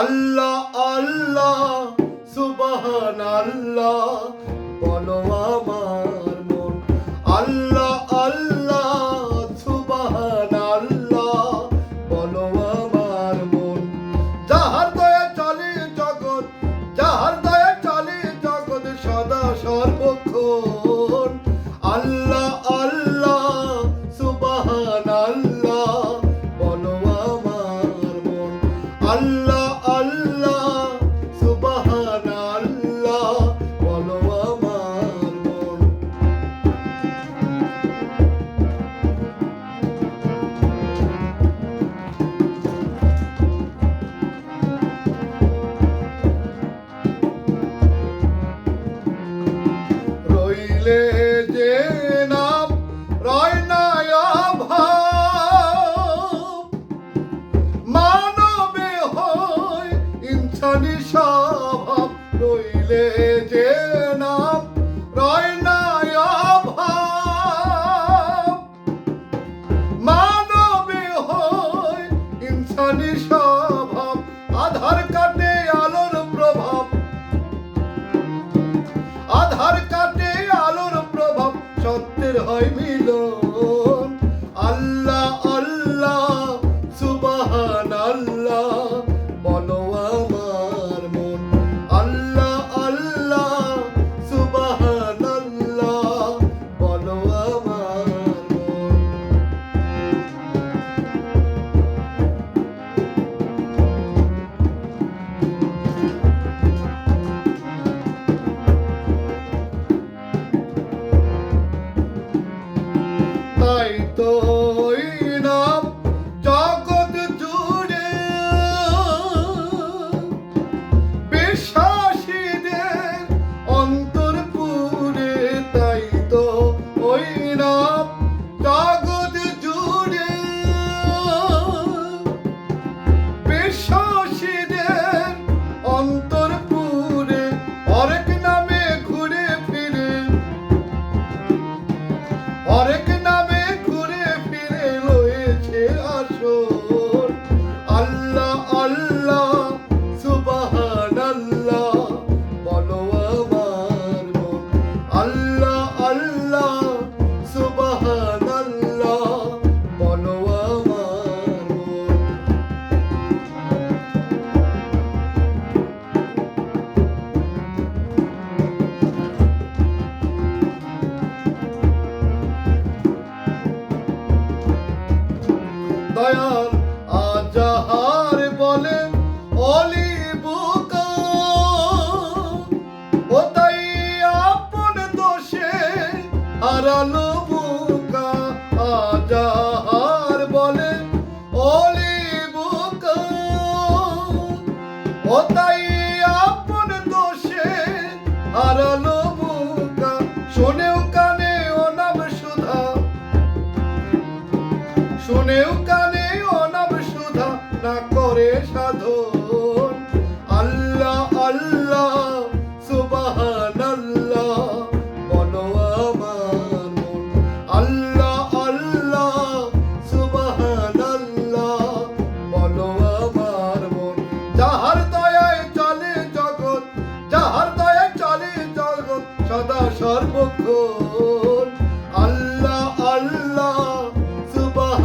আল্লাহ আল্লাহ সুবহান আল্লাহ বলো আমার মন। আল্লাহ আল্লাহ সুবহান আল্লাহ বলো আমার মন। যাহার দয়া চলে জগৎ, যাহার দয়া চলে জগৎ সদা সর্বক্ষণ। আল্লাহ আল্লাহ সুবহান আল্লাহ বলো আমার মন। আল্লাহ রইলে যে নাম রয় নাই মানবে হয় ইনসানি স্বভাব রইলে। I my love. হারালো বুকা আজাহার বলে, অলি বুকা। ও তাই আপন দোষে হারালো বুকা, শোনেও কানে ও নাম সুধা। শুনেও কানে অনাব সুধা, না করে সাধন যাহার দয়ে চলে জগৎ সদা সর্বক্ষণ। আল্লাহ আল্লাহ সুবাহ